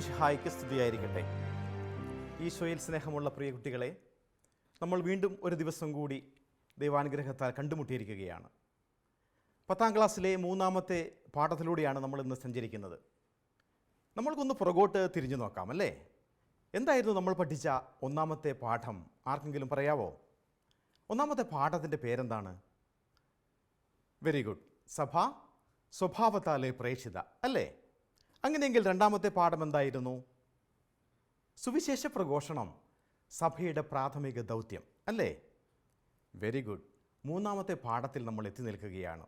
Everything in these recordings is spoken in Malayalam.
ഈശോമിഷിഹായ്ക്ക് സ്തുതിയായിരിക്കട്ടെ. ഈശോയിൽ സ്നേഹമുള്ള പ്രിയ കുട്ടികളെ നമ്മൾ വീണ്ടും ഒരു ദിവസം കൂടി ദൈവാനുഗ്രഹത്താൽ കണ്ടുമുട്ടിയിരിക്കുകയാണ്. പത്താം ക്ലാസ്സിലെ മൂന്നാമത്തെ പാഠത്തിലൂടെയാണ് നമ്മൾ ഇന്ന് സഞ്ചരിക്കുന്നത്. നമ്മൾക്കൊന്ന് പുറകോട്ട് തിരിഞ്ഞു നോക്കാം അല്ലേ? എന്തായിരുന്നു നമ്മൾ പഠിച്ച ഒന്നാമത്തെ പാഠം? ആർക്കെങ്കിലും പറയാവോ? ഒന്നാമത്തെ പാഠത്തിന്റെ പേരെന്താണ്? വെരി ഗുഡ് സഭ സ്വഭാവത്താലെ പ്രേക്ഷിത അല്ലേ? അങ്ങനെയെങ്കിൽ രണ്ടാമത്തെ പാഠം എന്തായിരുന്നു? സുവിശേഷ പ്രഘോഷണം സഭയുടെ പ്രാഥമിക ദൗത്യം അല്ലേ? വെരി ഗുഡ് മൂന്നാമത്തെ പാഠത്തിൽ നമ്മൾ എത്തി നിൽക്കുകയാണ്.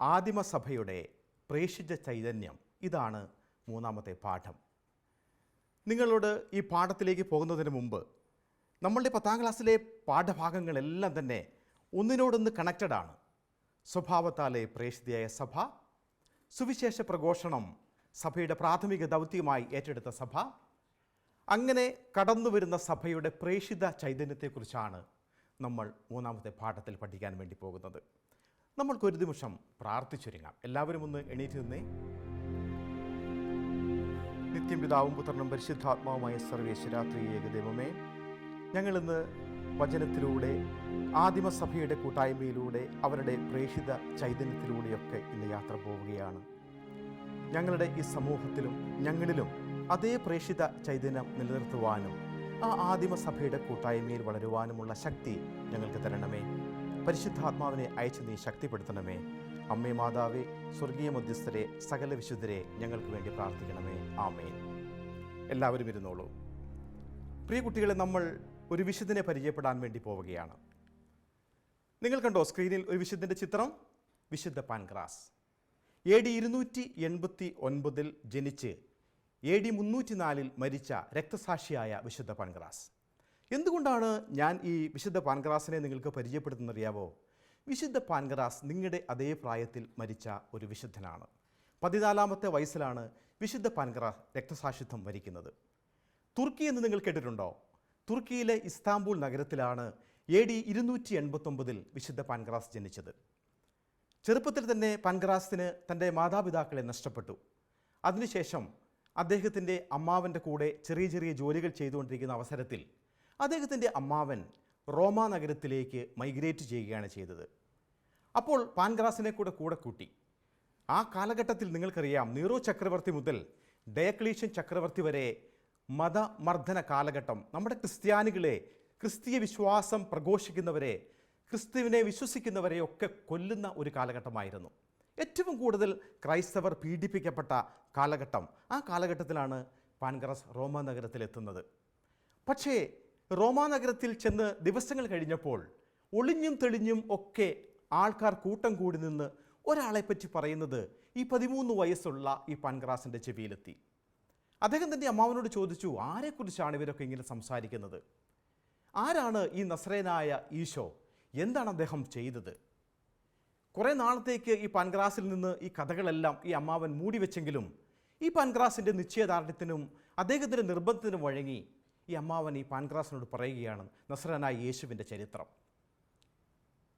ആദിമസഭയുടെ പ്രേഷിച്ച ചൈതന്യം ഇതാണ് മൂന്നാമത്തെ പാഠം. നിങ്ങളോട് ഈ പാഠത്തിലേക്ക് പോകുന്നതിന് മുമ്പ് നമ്മളുടെ പത്താം ക്ലാസ്സിലെ പാഠഭാഗങ്ങളെല്ലാം തന്നെ ഒന്നിനോടൊന്ന് കണക്റ്റഡ് ആണ്. സ്വഭാവത്താലെ പ്രേഷിതയായ സഭ സുവിശേഷ പ്രഘോഷണം സഭയുടെ പ്രാഥമിക ദൗത്യമായി ഏറ്റെടുത്ത സഭ. അങ്ങനെ കടന്നുവരുന്ന സഭയുടെ പ്രേഷിത ചൈതന്യത്തെക്കുറിച്ചാണ് നമ്മൾ മൂന്നാമത്തെ പാഠത്തിൽ പഠിക്കാൻ വേണ്ടി പോകുന്നത്. നമ്മൾക്കൊരു നിമിഷം പ്രാർത്ഥിച്ചൊരുങ്ങാം. എല്ലാവരും ഒന്ന് എണീറ്റ് നിന്നേ. നിത്യം പിതാവും പുത്രനും പരിശുദ്ധാത്മാവുമായ സർവേശ്വരാത്രി ഏകദൈവമേ ഞങ്ങളിന്ന് വചനത്തിലൂടെ ആദിമസഭയുടെ കൂട്ടായ്മയിലൂടെ അവരുടെ പ്രേഷിത ചൈതന്യത്തിലൂടെയൊക്കെ ഇന്ന് യാത്ര പോവുകയാണ്. ഞങ്ങളുടെ ഈ സമൂഹത്തിലും ഞങ്ങളിലും അതേ പ്രേഷിത ചൈതന്യം നിലനിർത്തുവാനും ആ ആദിമസഭയുടെ കൂട്ടായ്മയിൽ വളരുവാനുമുള്ള ശക്തി ഞങ്ങൾക്ക് തരണമേ. പരിശുദ്ധാത്മാവിനെ അയച്ച് നീ ശക്തിപ്പെടുത്തണമേ. അമ്മേ മാതാവേ സ്വർഗീയ മധ്യസ്ഥരെ സകല വിശുദ്ധരെ ഞങ്ങൾക്ക് വേണ്ടി പ്രാർത്ഥിക്കണമേ. ആമേൻ. എല്ലാവരും ഇരുന്നോളൂ. പ്രിയ കുട്ടികളെ നമ്മൾ ഒരു വിശുദ്ധനെ പരിചയപ്പെടാൻ വേണ്ടി പോവുകയാണ്. നിങ്ങൾ കണ്ടോ സ്ക്രീനിൽ ഒരു വിശുദ്ധന്റെ ചിത്രം? വിശുദ്ധ പാൻക്രാസ് എ ഡി ഇരുന്നൂറ്റി എൺപത്തി ഒൻപതിൽ ജനിച്ച് എ ഡി മുന്നൂറ്റി നാലിൽ മരിച്ച രക്തസാക്ഷിയായ വിശുദ്ധ പാൻഗ്രാസ്. എന്തുകൊണ്ടാണ് ഞാൻ ഈ വിശുദ്ധ പാൻഗ്രാസിനെ നിങ്ങൾക്ക് പരിചയപ്പെടുത്തുന്നറിയാവോ വിശുദ്ധ പാൻഗ്രാസ് നിങ്ങളുടെ അതേ പ്രായത്തിൽ മരിച്ച ഒരു വിശുദ്ധനാണ്. പതിനാലാമത്തെ വയസ്സിലാണ് വിശുദ്ധ പാൻഗ്രാസ് രക്തസാക്ഷിത്വം വരിക്കുന്നത്. തുർക്കി എന്ന് നിങ്ങൾ കേട്ടിട്ടുണ്ടോ? തുർക്കിയിലെ ഇസ്താംബൂൾ നഗരത്തിലാണ് എ ഡി ഇരുന്നൂറ്റി എൺപത്തൊമ്പതിൽ വിശുദ്ധ പാൻഗ്രാസ് ജനിച്ചത്. ചെറുപ്പത്തിൽ തന്നെ പൻഗ്രാസിന് തന്റെ മാതാപിതാക്കളെ നഷ്ടപ്പെട്ടു. അതിനുശേഷം അദ്ദേഹത്തിന്റെ അമ്മാവന്റെ കൂടെ ചെറിയ ചെറിയ ജോലികൾ ചെയ്തുകൊണ്ടിരിക്കുന്ന അവസരത്തിൽ അദ്ദേഹത്തിന്റെ അമ്മാവൻ റോമ നഗരത്തിലേക്ക് മൈഗ്രേറ്റ് ചെയ്യുകയാണ് ചെയ്തത്. അപ്പോൾ പാൻഗ്രാസിനെ കൂടെ കൂടെ കൂട്ടി. ആ കാലഘട്ടത്തിൽ നിങ്ങൾക്കറിയാം നീറോ ചക്രവർത്തി മുതൽ ഡയക്ലീഷ്യൻ ചക്രവർത്തി വരെ മതമർദ്ദന കാലഘട്ടം നമ്മുടെ ക്രിസ്ത്യാനികളെ ക്രിസ്തീയ വിശ്വാസം പ്രഘോഷിക്കുന്നവരെ ക്രിസ്തുവിനെ വിശ്വസിക്കുന്നവരെയൊക്കെ കൊല്ലുന്ന ഒരു കാലഘട്ടമായിരുന്നു. ഏറ്റവും കൂടുതൽ ക്രൈസ്തവർ പീഡിപ്പിക്കപ്പെട്ട കാലഘട്ടം ആ കാലഘട്ടത്തിലാണ് പാൻഗ്രസ് റോമ നഗരത്തിലെത്തുന്നത്. പക്ഷേ റോമാ നഗരത്തിൽ ചെന്ന് ദിവസങ്ങൾ കഴിഞ്ഞപ്പോൾ ഒളിഞ്ഞും തെളിഞ്ഞും ഒക്കെ ആൾക്കാർ കൂട്ടം കൂടി നിന്ന് ഒരാളെപ്പറ്റി പറയുന്നത് ഈ പതിമൂന്ന് വയസ്സുള്ള ഈ പാൻഗ്രാസിന്റെ ചെവിയിലെത്തി. അദ്ദേഹം തന്റെ അമ്മാവനോട് ചോദിച്ചു ആരെക്കുറിച്ചാണ് ഇവരൊക്കെ ഇങ്ങനെ സംസാരിക്കുന്നത്? ആരാണ് ഈ നസ്രേനായ ഈശോ? എന്താണ് അദ്ദേഹം ചെയ്തത്? കുറേ നാളത്തേക്ക് ഈ പാൻഗ്രാസിൽ നിന്ന് ഈ കഥകളെല്ലാം ഈ അമ്മാവൻ മൂടിവെച്ചെങ്കിലും ഈ പാൻഗ്രാസിന്റെ നിശ്ചയദാർഢ്യത്തിനും അദ്ദേഹത്തിന്റെ നിർബന്ധത്തിനും വഴങ്ങി ഈ അമ്മാവൻ ഈ പാൻഗ്രാസിനോട് പറയുകയാണ് നസ്രനായ യേശുവിന്റെ ചരിത്രം.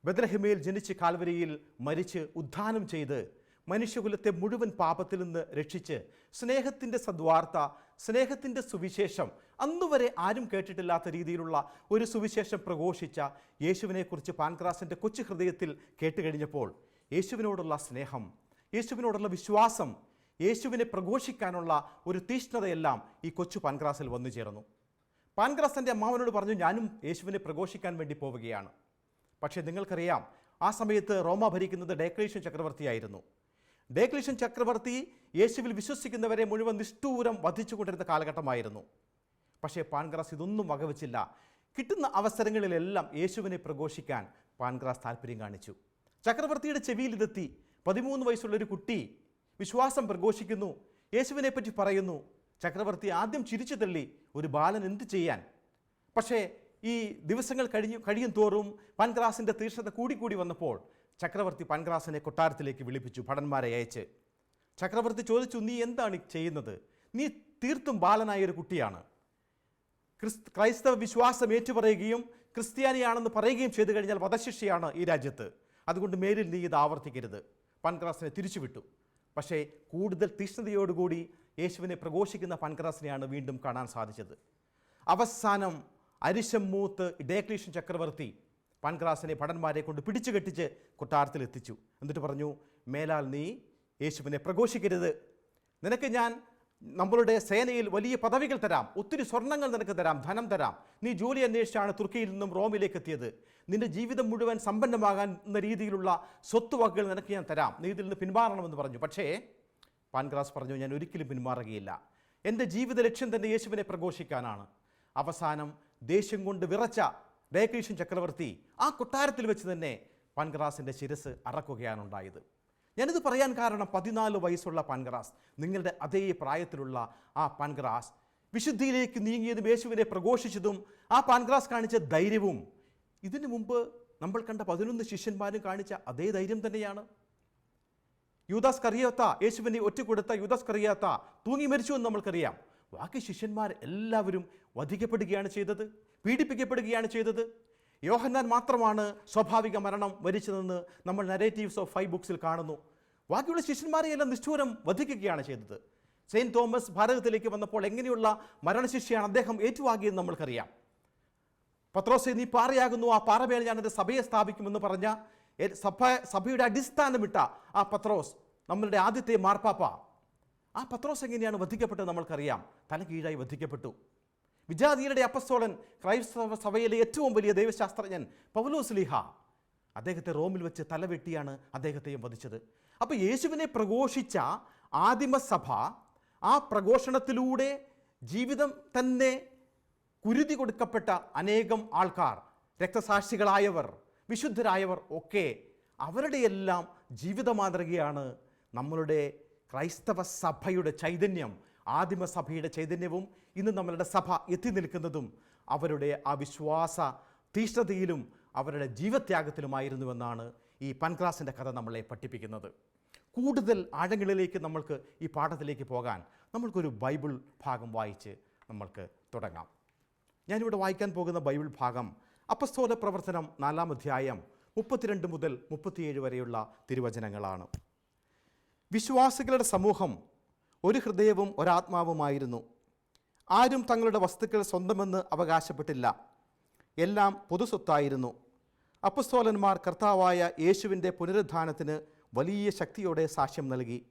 ബദ്രഹിമയിൽ ജനിച്ച് കാൽവരിയിൽ മരിച്ച് ഉദ്ധാനം ചെയ്ത് മനുഷ്യകുലത്തെ മുഴുവൻ പാപത്തിൽ നിന്ന് രക്ഷിച്ച് സ്നേഹത്തിന്റെ സദ്വാർത്ത സ്നേഹത്തിന്റെ സുവിശേഷം അന്നുവരെ ആരും കേട്ടിട്ടില്ലാത്ത രീതിയിലുള്ള ഒരു സുവിശേഷം പ്രഘോഷിച്ച യേശുവിനെക്കുറിച്ച് പാൻക്രാസിന്റെ കൊച്ചു ഹൃദയത്തിൽ കേട്ടുകഴിഞ്ഞപ്പോൾ യേശുവിനോടുള്ള സ്നേഹം യേശുവിനോടുള്ള വിശ്വാസം യേശുവിനെ പ്രഘോഷിക്കാനുള്ള ഒരു തീഷ്ണതയെല്ലാം ഈ കൊച്ചു പാൻക്രാസിൽ വന്നു ചേർന്നു. പാൻക്രാസ് തന്റെ അമ്മാവനോട് പറഞ്ഞു ഞാനും യേശുവിനെ പ്രഘോഷിക്കാൻ വേണ്ടി പോവുകയാണ്. പക്ഷേ നിങ്ങൾക്കറിയാം ആ സമയത്ത് റോമ ഭരിക്കുന്നത് ഡെക്കറേഷൻ ചക്രവർത്തിയായിരുന്നു. ഡേക്ലേഷ്യൻ ചക്രവർത്തി യേശുവിൽ വിശ്വസിക്കുന്നവരെ മുഴുവൻ നിഷ്ഠൂരം വധിച്ചുകൊണ്ടിരുന്ന കാലഘട്ടമായിരുന്നു. പക്ഷേ പാൻഗ്രാസ് ഇതൊന്നും വകവച്ചില്ല. കിട്ടുന്ന അവസരങ്ങളിലെല്ലാം യേശുവിനെ പ്രഘോഷിക്കാൻ പാൻഗ്രാസ് താല്പര്യം കാണിച്ചു. ചക്രവർത്തിയുടെ ചെവിയിലിതെത്തി. പതിമൂന്ന് വയസ്സുള്ള ഒരു കുട്ടി വിശ്വാസം പ്രഘോഷിക്കുന്നു. യേശുവിനെ പറ്റി പറയുന്നു ചക്രവർത്തി ആദ്യം ചിരിച്ചു തള്ളി ഒരു ബാലൻ എന്ത് ചെയ്യാൻ? പക്ഷേ ഈ ദിവസങ്ങൾ കഴിഞ്ഞു കഴിയും തോറും പാൻഗ്രാസിന്റെ തീക്ഷണത കൂടിക്കൂടി വന്നപ്പോൾ ചക്രവർത്തി പൻഗ്രാസിനെ കൊട്ടാരത്തിലേക്ക് വിളിപ്പിച്ചു ഭടന്മാരെ അയച്ച്. ചക്രവർത്തി ചോദിച്ചു നീ എന്താണ് ചെയ്യുന്നത്? നീ തീർത്തും ബാലനായ ഒരു കുട്ടിയാണ്. ക്രിസ്ത ക്രൈസ്തവ വിശ്വാസം ഏറ്റുപറയുകയും ക്രിസ്ത്യാനിയാണെന്ന് പറയുകയും ചെയ്തു കഴിഞ്ഞാൽ വധശിക്ഷയാണ് ഈ രാജ്യത്ത്. അതുകൊണ്ട് മേലിൽ നീ ഇത് ആവർത്തിക്കരുത്. പൻക്രാസിനെ തിരിച്ചുവിട്ടു. പക്ഷേ കൂടുതൽ തീഷ്ണതയോടുകൂടി യേശുവിനെ പ്രഘോഷിക്കുന്ന പൻക്രാസിനെയാണ് വീണ്ടും കാണാൻ സാധിച്ചത്. അവസാനം അരിശം മൂത്ത് ഡേക്ലീഷൻ ചക്രവർത്തി പാൻക്രാസിനെ ഭടന്മാരെ കൊണ്ട് പിടിച്ചു കെട്ടിച്ച് കൊട്ടാരത്തിൽ എത്തിച്ചു. എന്നിട്ട് പറഞ്ഞു മേലാൽ നീ യേശുവിനെ പ്രഘോഷിക്കരുത്. നിനക്ക് ഞാൻ നമ്മളുടെ സേനയിൽ വലിയ പദവികൾ തരാം. ഒത്തിരി സ്വർണങ്ങൾ നിനക്ക് തരാം ധനം തരാം. നീ ജോലി അന്വേഷിച്ചാണ് തുർക്കിയിൽ നിന്നും റോമിലേക്ക് എത്തിയത്. നിന്റെ ജീവിതം മുഴുവൻ സമ്പന്നമാകാൻ എന്ന രീതിയിലുള്ള സ്വത്തുവകകൾ നിനക്ക് ഞാൻ തരാം. നീ ഇതിൽ നിന്ന് പിന്മാറണമെന്ന് പറഞ്ഞു. പക്ഷേ പാൻക്രാസ് പറഞ്ഞു ഞാൻ ഒരിക്കലും പിന്മാറുകയില്ല എന്റെ ജീവിത ലക്ഷ്യം തന്നെ യേശുവിനെ പ്രഘോഷിക്കാനാണ്. അവസാനം ദേഷ്യം കൊണ്ട് വിറച്ച ഡയക്രീഷൻ ചക്രവർത്തി ആ കൊട്ടാരത്തിൽ വെച്ച് തന്നെ പൻഗ്രാസിന്റെ ശിരസ് അറക്കുകയാണ് ഉണ്ടായത്. ഞാനിത് പറയാൻ കാരണം പതിനാല് വയസ്സുള്ള പാൻഗ്രാസ് നിങ്ങളുടെ അതേ പ്രായത്തിലുള്ള ആ പാൻഗ്രാസ് വിശുദ്ധിയിലേക്ക് നീങ്ങിയതും യേശുവിനെ പ്രഘോഷിച്ചതും ആ പാൻഗ്രാസ് കാണിച്ച ധൈര്യവും ഇതിനു മുമ്പ് നമ്മൾ കണ്ട പതിനൊന്ന് ശിഷ്യന്മാരും കാണിച്ച അതേ ധൈര്യം തന്നെയാണ്. യൂദാസ് കറിയാത്ത യേശുവിനെ ഒറ്റക്കൊടുത്ത യൂദാസ് കറിയാത്ത തൂങ്ങി മരിച്ചു എന്ന് നമ്മൾക്കറിയാം. ബാക്കി ശിഷ്യന്മാർ എല്ലാവരും വധിക്കപ്പെടുകയാണ് ചെയ്തത്. പീഡിപ്പിക്കപ്പെടുകയാണ് ചെയ്തത്. യോഹന്നാൻ മാത്രമാണ് സ്വാഭാവിക മരണം വരിച്ചതെന്ന് നമ്മൾ നരേറ്റീവ്സ് ഓഫ് ഫൈവ് ബുക്സിൽ കാണുന്നു. ബാക്കിയുള്ള ശിഷ്യന്മാരെയെല്ലാം നിഷ്ഠൂരം വധിക്കുകയാണ് ചെയ്തത്. സെയിന്റ് തോമസ് ഭാരതത്തിലേക്ക് വന്നപ്പോൾ എങ്ങനെയുള്ള മരണശിക്ഷയാണ് അദ്ദേഹം ഏറ്റുവാങ്ങിയെന്ന് നമ്മൾക്കറിയാം. പത്രോസെ നീ പാറയാകുന്നു ആ പാറമേൽ ഞാൻ എന്റെ സഭയെ സ്ഥാപിക്കുമെന്ന് പറഞ്ഞ സഭ സഭയുടെ അടിസ്ഥാനമിട്ട ആ പത്രോസ് നമ്മളുടെ ആദ്യത്തെ മാർപ്പാപ്പ. ആ പത്രോസ് എങ്ങനെയാണ് വധിക്കപ്പെട്ടത് നമ്മൾക്കറിയാം. തല കീഴായി വധിക്കപ്പെട്ടു. വിജാതിയുടെ അപ്പസ്തോളൻ ക്രൈസ്തവ സഭയിലെ ഏറ്റവും വലിയ ദൈവശാസ്ത്രജ്ഞൻ പൗലോസ് ലീഹ അദ്ദേഹത്തെ റോമിൽ വെച്ച് തലവെട്ടിയാണ് അദ്ദേഹത്തെയും വധിച്ചത്. അപ്പോൾ യേശുവിനെ പ്രഘോഷിച്ച ആദിമസഭ ആ പ്രഘോഷണത്തിലൂടെ ജീവിതം തന്നെ കുരുതി കൊടുക്കപ്പെട്ട അനേകം ആൾക്കാർ രക്തസാക്ഷികളായവർ വിശുദ്ധരായവർ ഒക്കെ അവരുടെയെല്ലാം ജീവിത മാതൃകയാണ് നമ്മളുടെ ക്രൈസ്തവ സഭയുടെ ചൈതന്യം. ആദിമസഭയുടെ ചൈതന്യവും ഇന്ന് നമ്മളുടെ സഭ എത്തി നിൽക്കുന്നതും അവരുടെ ആ വിശ്വാസ തീഷ്ണതയിലും അവരുടെ ജീവത്യാഗത്തിലുമായിരുന്നുവെന്നാണ് ഈ പൻക്രാസിന്റെ കഥ നമ്മളെ പഠിപ്പിക്കുന്നത്. കൂടുതൽ ആഴങ്ങളിലേക്ക് നമ്മൾക്ക് ഈ പാഠത്തിലേക്ക് പോകാൻ നമ്മൾക്കൊരു ബൈബിൾ ഭാഗം വായിച്ച് നമ്മൾക്ക് തുടങ്ങാം. ഞാനിവിടെ വായിക്കാൻ പോകുന്ന ബൈബിൾ ഭാഗം അപ്പസ്തോല പ്രവർത്തനം നാലാം അധ്യായം മുപ്പത്തിരണ്ട് മുതൽ മുപ്പത്തിയേഴ് വരെയുള്ള തിരുവചനങ്ങളാണ്. വിശ്വാസികളുടെ സമൂഹം ഒരു ഹൃദയവും ഒരാത്മാവുമായിരുന്നു. ആരും തങ്ങളുടെ വസ്തുക്കൾ സ്വന്തമെന്ന് അവകാശപ്പെട്ടില്ല. എല്ലാം പൊതുസ്വത്തായിരുന്നു. അപ്പസ്തോലന്മാർ കർത്താവായ യേശുവിന്റെ പുനരുദ്ധാനത്തിന് വലിയ ശക്തിയോടെ സാക്ഷ്യം നൽകി.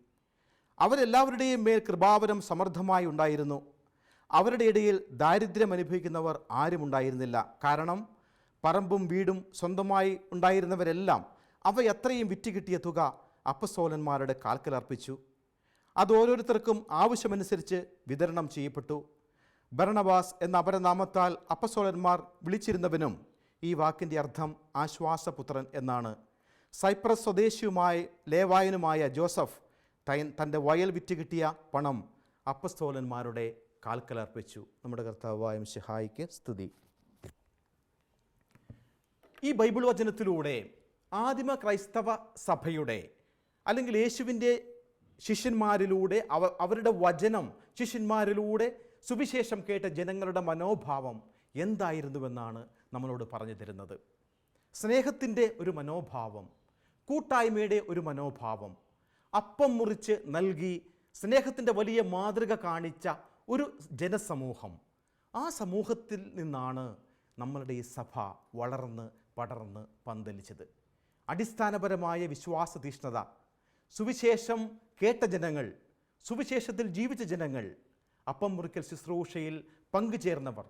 അവരെല്ലാവരുടെയും മേൽ കൃപാവരം സമർത്ഥമായി ഉണ്ടായിരുന്നു. അവരുടെ ഇടയിൽ ദാരിദ്ര്യം അനുഭവിക്കുന്നവർ ആരും ഉണ്ടായിരുന്നില്ല. കാരണം പറമ്പും വീടും സ്വന്തമായി ഉണ്ടായിരുന്നവരെല്ലാം അവ എത്രയും വിറ്റ് കിട്ടിയ തുക അപ്പസ്തോലന്മാരുടെ കാൽക്കലർപ്പിച്ചു അത് ഓരോരുത്തർക്കും ആവശ്യമനുസരിച്ച് വിതരണം ചെയ്യപ്പെട്ടു. ഭരണവാസ് എന്ന അപരനാമത്താൽ അപ്പസോലന്മാർ വിളിച്ചിരുന്നവനും ഈ വാക്കിന്റെ അർത്ഥം ആശ്വാസപുത്രൻ എന്നാണ്. സൈപ്രസ് സ്വദേശിയുമായ ലേവായനുമായ ജോസഫ് തൈൻ തന്റെ വയൽ വിറ്റ് കിട്ടിയ പണം അപ്പസ്തോലന്മാരുടെ കാൽക്കലർപ്പിച്ചു. നമ്മുടെ കർത്താവായ ശിഹായിക്ക് സ്തുതി. ഈ ബൈബിൾ വചനത്തിലൂടെ ആദിമ ക്രൈസ്തവ സഭയുടെ അല്ലെങ്കിൽ യേശുവിന്റെ ശിഷ്യന്മാരിലൂടെ അവ അവരുടെ വചനം ശിഷ്യന്മാരിലൂടെ സുവിശേഷം കേട്ട ജനങ്ങളുടെ മനോഭാവം എന്തായിരുന്നുവെന്നാണ് നമ്മളോട് പറഞ്ഞു തരുന്നത്. സ്നേഹത്തിന്റെ ഒരു മനോഭാവം കൂട്ടായ്മയുടെ ഒരു മനോഭാവം അപ്പം മുറിച്ച് നൽകി സ്നേഹത്തിന്റെ വലിയ മാതൃക കാണിച്ച ഒരു ജനസമൂഹം. ആ സമൂഹത്തിൽ നിന്നാണ് നമ്മളുടെ ഈ സഭ വളർന്ന് പടർന്ന് പന്തലിച്ചത്. അടിസ്ഥാനപരമായ വിശ്വാസ തീഷ്ണത സുവിശേഷം കേട്ട ജനങ്ങൾ സുവിശേഷത്തിൽ ജീവിച്ച ജനങ്ങൾ അപ്പം മുറിക്കൽ ശുശ്രൂഷയിൽ പങ്കുചേർന്നവർ.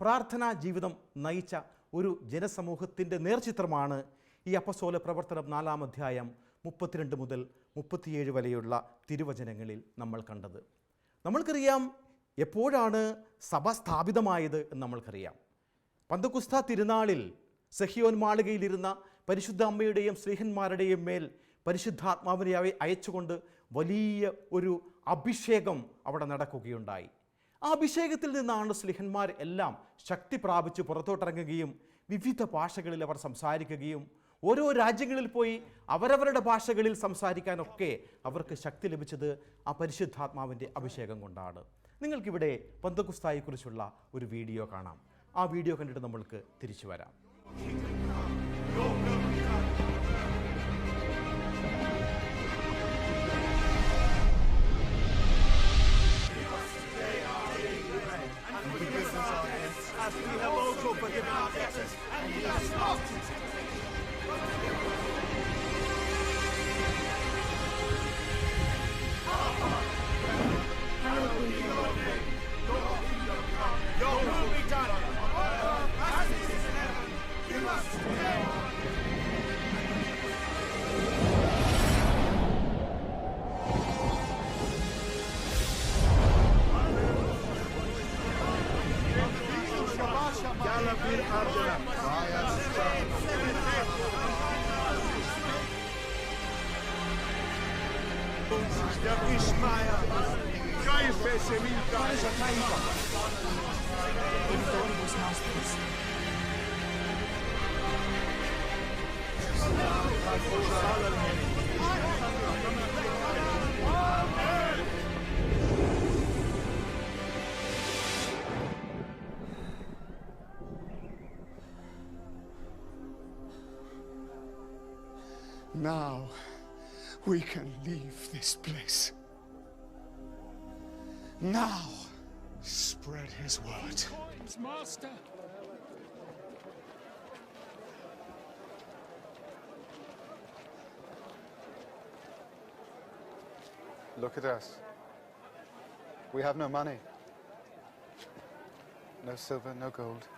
പ്രാർത്ഥനാ ജീവിതം നയിച്ച ഒരു ജനസമൂഹത്തിന്റെ നേർചിത്രമാണ് ഈ അപ്പസോല പ്രവർത്തനം നാലാം അധ്യായം മുപ്പത്തിരണ്ട് മുതൽ മുപ്പത്തിയേഴ് വരെയുള്ള തിരുവചനങ്ങളിൽ നമ്മൾ കണ്ടത്. നമ്മൾക്കറിയാം എപ്പോഴാണ് സഭ സ്ഥാപിതമായത് എന്ന് നമ്മൾക്കറിയാം. പന്തകുസ്ത തിരുനാളിൽ സഹിയോൻ മാളികയിലിരുന്ന പരിശുദ്ധ അമ്മയുടെയും ശ്രീഹന്മാരുടെയും മേൽ പരിശുദ്ധാത്മാവിനെ അയച്ചുകൊണ്ട് വലിയ ഒരു അഭിഷേകം അവിടെ നടക്കുകയുണ്ടായി. ആ അഭിഷേകത്തിൽ നിന്നാണ് സ്ലിഹന്മാർ എല്ലാം ശക്തി പ്രാപിച്ച് പുറത്തോട്ടിറങ്ങുകയും വിവിധ ഭാഷകളിൽ അവർ സംസാരിക്കുകയും ഓരോ രാജ്യങ്ങളിൽ പോയി അവരവരുടെ ഭാഷകളിൽ സംസാരിക്കാനൊക്കെ അവർക്ക് ശക്തി ലഭിച്ചത് ആ പരിശുദ്ധാത്മാവിന്റെ അഭിഷേകം കൊണ്ടാണ്. നിങ്ങൾക്കിവിടെ പന്തകുസ്തായെക്കുറിച്ചുള്ള ഒരു വീഡിയോ കാണാം. ആ വീഡിയോ കണ്ടിട്ട് നമ്മൾക്ക് തിരിച്ചു വരാം. bir harcana. Der Ismaier, Geifesse, Milkaischer Kaiser. Im Dornbus Masterpiece. Amen. Now we can leave this place. Now spread his word. Master! Look at us. We have no money. No silver, no gold.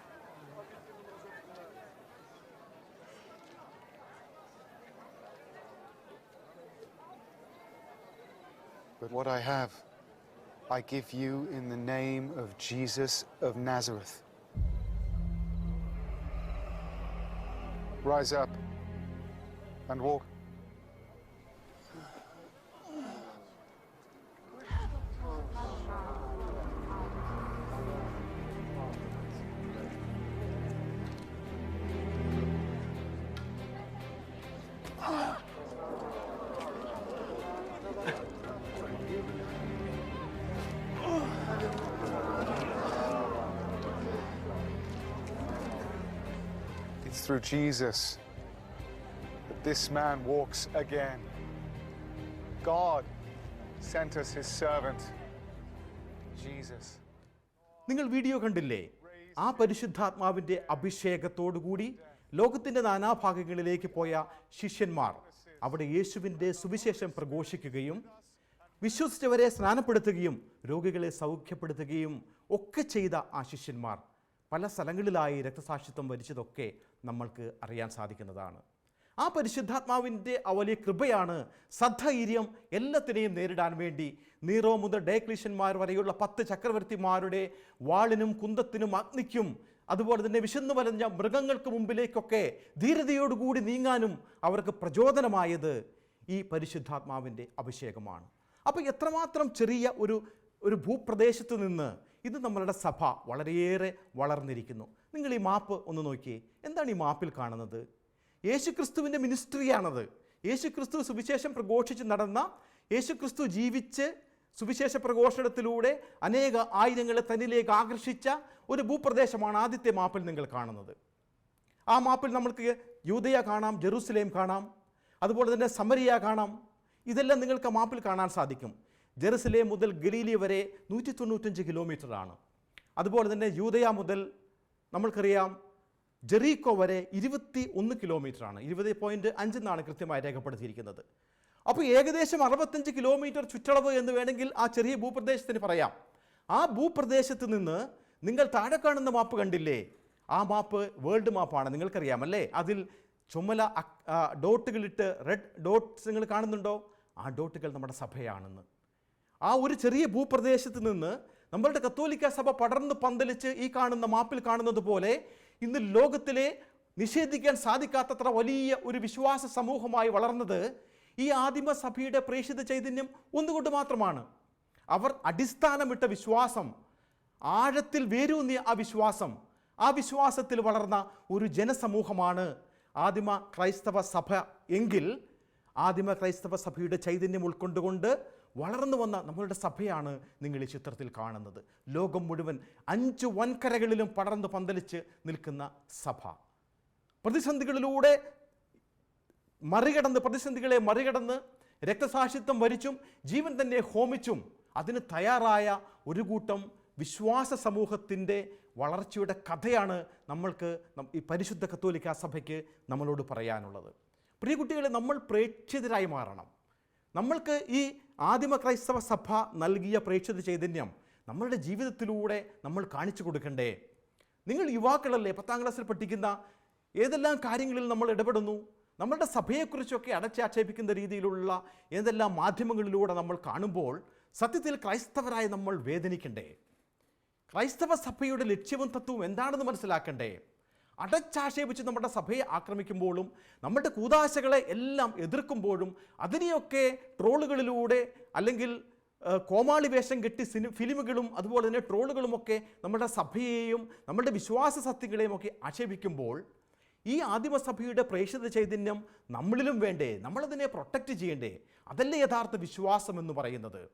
But what I have, I give you in the name of Jesus of Nazareth. Rise up and walk. Jesus that this man walks again. God sent us his servant, Jesus. നിങ്ങൾ വീഡിയോ കണ്ടില്ലേ ആ പരിശുദ്ധാത്മാവിന്റെ അഭിഷേകത്തോടുകൂടി ലോകത്തിന്റെ നാനാഭാഗങ്ങളിലേക്ക് പോയ ശിഷ്യന്മാർ അവിടെ യേശുവിന്റെ സുവിശേഷം പ്രഘോഷിക്കുകയും വിശ്വസിച്ചവരെ സ്നാനപ്പെടുത്തുകയും രോഗികളെ സൗഖ്യപ്പെടുത്തുകയും ഒക്കെ ചെയ്ത ആ ശിഷ്യന്മാർ പല സ്ഥലങ്ങളിലായി രക്തസാക്ഷിത്വം വരിച്ചതൊക്കെ നമ്മൾക്ക് അറിയാൻ സാധിക്കുന്നതാണ്. ആ പരിശുദ്ധാത്മാവിന്റെ അവലിയ വലിയ കൃപയാണ് സദ്ധൈര്യം എല്ലാത്തിനെയും നേരിടാൻ വേണ്ടി നീറോ മുതൽ ഡേക്ലീഷ്യന്മാർ വരെയുള്ള പത്ത് ചക്രവർത്തിമാരുടെ വാളിനും കുന്തത്തിനും അഗ്നിക്കും അതുപോലെ തന്നെ വിശന്നു വലഞ്ഞ മൃഗങ്ങൾക്ക് മുമ്പിലേക്കൊക്കെ ധീരതയോടുകൂടി നീങ്ങാനും അവർക്ക് പ്രചോദനമായത് ഈ പരിശുദ്ധാത്മാവിന്റെ അഭിഷേകമാണ്. അപ്പോൾ എത്രമാത്രം ചെറിയ ഒരു ഒരു ഭൂപ്രദേശത്ത് നിന്ന് ഇത് നമ്മളുടെ സഭ വളരെയേറെ വളർന്നിരിക്കുന്നു. നിങ്ങൾ ഈ മാപ്പ് ഒന്ന് നോക്കിയേ. എന്താണ് ഈ മാപ്പിൽ കാണുന്നത്? യേശുക്രിസ്തുവിന്റെ മിനിസ്ട്രിയാണത്. യേശുക്രിസ്തു സുവിശേഷം പ്രഘോഷിച്ച് നടന്ന യേശുക്രിസ്തു ജീവിച്ച് സുവിശേഷ പ്രഘോഷണത്തിലൂടെ അനേക ആയിരങ്ങളെ തന്നിലേക്ക് ആകർഷിച്ച ഒരു ഭൂപ്രദേശമാണ് ആദ്യത്തെ മാപ്പിൽ നിങ്ങൾ കാണുന്നത്. ആ മാപ്പിൽ നമുക്ക് യൂതയ കാണാം ജെറൂസലേം കാണാം അതുപോലെ തന്നെ സമരിയ കാണാം. ഇതെല്ലാം നിങ്ങൾക്ക് മാപ്പിൽ കാണാൻ സാധിക്കും. ജെറുസലേം മുതൽ ഗലീലി വരെ നൂറ്റി തൊണ്ണൂറ്റഞ്ച് കിലോമീറ്ററാണ്. അതുപോലെ തന്നെ യൂതയ മുതൽ നമ്മൾക്കറിയാം ജെറീക്കോ വരെ ഇരുപത്തി ഒന്ന് കിലോമീറ്ററാണ്. ഇരുപത് പോയിന്റ് അഞ്ചെന്നാണ് കൃത്യമായി രേഖപ്പെടുത്തിയിരിക്കുന്നത്. അപ്പോൾ ഏകദേശം അറുപത്തഞ്ച് കിലോമീറ്റർ ചുറ്റളവ് എന്ന് വേണമെങ്കിൽ ആ ചെറിയ ഭൂപ്രദേശത്തിന് പറയാം. ആ ഭൂപ്രദേശത്ത് നിന്ന് നിങ്ങൾ താഴെ കാണുന്ന മാപ്പ് കണ്ടില്ലേ? ആ മാപ്പ് വേൾഡ് മാപ്പാണ്. നിങ്ങൾക്കറിയാം അല്ലേ അതിൽ ചുമല ഡോട്ടുകളിട്ട് റെഡ് ഡോട്ട്സ് നിങ്ങൾ കാണുന്നുണ്ടോ? ആ ഡോട്ടുകൾ നമ്മുടെ സഭയാണെന്ന്. ആ ഒരു ചെറിയ ഭൂപ്രദേശത്ത് നിന്ന് നമ്മളുടെ കത്തോലിക്ക സഭ പടർന്ന് പന്തലിച്ച് ഈ കാണുന്ന മാപ്പിൽ കാണുന്നത് പോലെ ഇന്ന് ലോകത്തിലെ നിഷേധിക്കാൻ സാധിക്കാത്തത്ര വലിയ ഒരു വിശ്വാസ സമൂഹമായി വളർന്നത് ഈ ആദിമ സഭയുടെ പ്രേക്ഷിത ചൈതന്യം ഒന്നുകൊണ്ട് മാത്രമാണ്. അവർ അടിസ്ഥാനമിട്ട വിശ്വാസം ആഴത്തിൽ വേരൂന്നിയ ആ വിശ്വാസം ആ വിശ്വാസത്തിൽ വളർന്ന ഒരു ജനസമൂഹമാണ് ആദിമ ക്രൈസ്തവ സഭ എങ്കിൽ ആദിമ ക്രൈസ്തവ സഭയുടെ ചൈതന്യം ഉൾക്കൊണ്ടുകൊണ്ട് വളർന്നു വന്ന നമ്മളുടെ സഭയാണ് നിങ്ങൾ ഈ ചിത്രത്തിൽ കാണുന്നത്. ലോകം മുഴുവൻ അഞ്ച് വൻകരകളിലും പടർന്ന് പന്തലിച്ച് നിൽക്കുന്ന സഭ. പ്രതിസന്ധികളിലൂടെ മറികടന്ന് പ്രതിസന്ധികളെ മറികടന്ന് രക്തസാക്ഷിത്വം വരിച്ചും ജീവൻ തന്നെ ഹോമിച്ചും അതിന് തയ്യാറായ ഒരു കൂട്ടം വിശ്വാസ സമൂഹത്തിന്റെ വളർച്ചയുടെ കഥയാണ് നമ്മൾക്ക് ഈ പരിശുദ്ധ കത്തോലിക്ക സഭയ്ക്ക് നമ്മളോട് പറയാനുള്ളത്. പ്രിയ കുട്ടികളെ നമ്മൾ പ്രേക്ഷിതരായി മാറണം. നമ്മൾക്ക് ഈ ആദിമ ക്രൈസ്തവ സഭ നൽകിയ പ്രേക്ഷിത ചൈതന്യം നമ്മളുടെ ജീവിതത്തിലൂടെ നമ്മൾ കാണിച്ചു കൊടുക്കണ്ടേ? നിങ്ങൾ യുവാക്കളല്ലേ പത്താം ക്ലാസ്സിൽ പഠിക്കുന്ന ഏതെല്ലാം കാര്യങ്ങളിൽ നമ്മൾ ഇടപെടുന്നു? നമ്മളുടെ സഭയെക്കുറിച്ചൊക്കെ അടച്ചാക്ഷേപിക്കുന്ന രീതിയിലുള്ള ഏതെല്ലാം മാധ്യമങ്ങളിലൂടെ നമ്മൾ കാണുമ്പോൾ സത്യത്തിൽ ക്രൈസ്തവരായി നമ്മൾ വേദനിക്കണ്ടേ? ക്രൈസ്തവ സഭയുടെ ലക്ഷ്യവും തത്വവും എന്താണെന്ന് മനസ്സിലാക്കണ്ടേ? അടച്ചാക്ഷേപിച്ച് നമ്മുടെ സഭയെ ആക്രമിക്കുമ്പോഴും നമ്മുടെ കൂതാശകളെ എല്ലാം എതിർക്കുമ്പോഴും അതിനെയൊക്കെ ട്രോളുകളിലൂടെ അല്ലെങ്കിൽ കോമാളി വേഷം കെട്ടി സിനി ഫിലിമുകളും അതുപോലെ തന്നെ ട്രോളുകളുമൊക്കെ നമ്മുടെ സഭയെയും നമ്മുടെ വിശ്വാസ സത്യങ്ങളെയും ഒക്കെ ആക്ഷേപിക്കുമ്പോൾ ഈ ആദിമസഭയുടെ പ്രേക്ഷിത ചൈതന്യം നമ്മളിലും വേണ്ടേ? നമ്മളതിനെ പ്രൊട്ടക്റ്റ് ചെയ്യേണ്ടേ? അതല്ലേ യഥാർത്ഥ വിശ്വാസം എന്ന് പറയുന്നത്.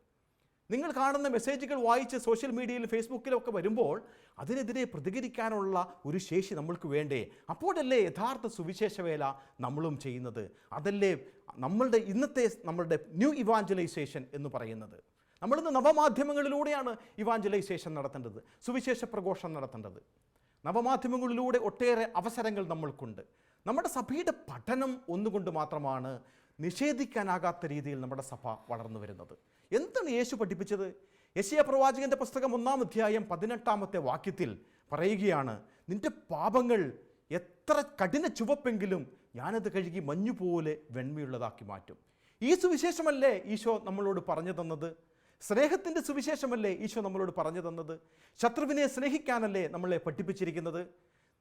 നിങ്ങൾ കാണുന്ന മെസ്സേജുകൾ വായിച്ച് സോഷ്യൽ മീഡിയയിൽ ഫേസ്ബുക്കിലൊക്കെ വരുമ്പോൾ അതിനെതിരെ പ്രതികരിക്കാനുള്ള ഒരു ശേഷി നമ്മൾക്ക് വേണ്ടേ? അപ്പോഴല്ലേ യഥാർത്ഥ സുവിശേഷവേല നമ്മളും ചെയ്യുന്നത്. അതല്ലേ നമ്മളുടെ ഇന്നത്തെ നമ്മളുടെ ന്യൂ ഇവാഞ്ചലൈസേഷൻ എന്ന് പറയുന്നത്. നമ്മളിന്ന് നവമാധ്യമങ്ങളിലൂടെയാണ് ഇവാഞ്ചലൈസേഷൻ നടത്തേണ്ടത് സുവിശേഷ പ്രഘോഷം നടത്തേണ്ടത്. നവമാധ്യമങ്ങളിലൂടെ ഒട്ടേറെ അവസരങ്ങൾ നമ്മൾക്കുണ്ട്. നമ്മുടെ സഭയുടെ പഠനം ഒന്നുകൊണ്ട് മാത്രമാണ് നിഷേധിക്കാനാകാത്ത രീതിയിൽ നമ്മുടെ സഭ വളർന്നു വരുന്നത്. എന്താണ് യേശു പഠിപ്പിച്ചത്? യശയ പ്രവാചകന്റെ പുസ്തകം ഒന്നാം അധ്യായം പതിനെട്ടാമത്തെ വാക്യത്തിൽ പറയുകയാണ് നിന്റെ പാപങ്ങൾ എത്ര കഠിന ചുവപ്പെങ്കിലും ഞാനത് കഴുകി മഞ്ഞുപോലെ വെണ്മയുള്ളതാക്കി മാറ്റും. ഈ സുവിശേഷമല്ലേ ഈശോ നമ്മളോട് പറഞ്ഞു തന്നത്? സ്നേഹത്തിന്റെ സുവിശേഷമല്ലേ ഈശോ നമ്മളോട് പറഞ്ഞു തന്നത്? ശത്രുവിനെ സ്നേഹിക്കാനല്ലേ നമ്മളെ പഠിപ്പിച്ചിരിക്കുന്നത്?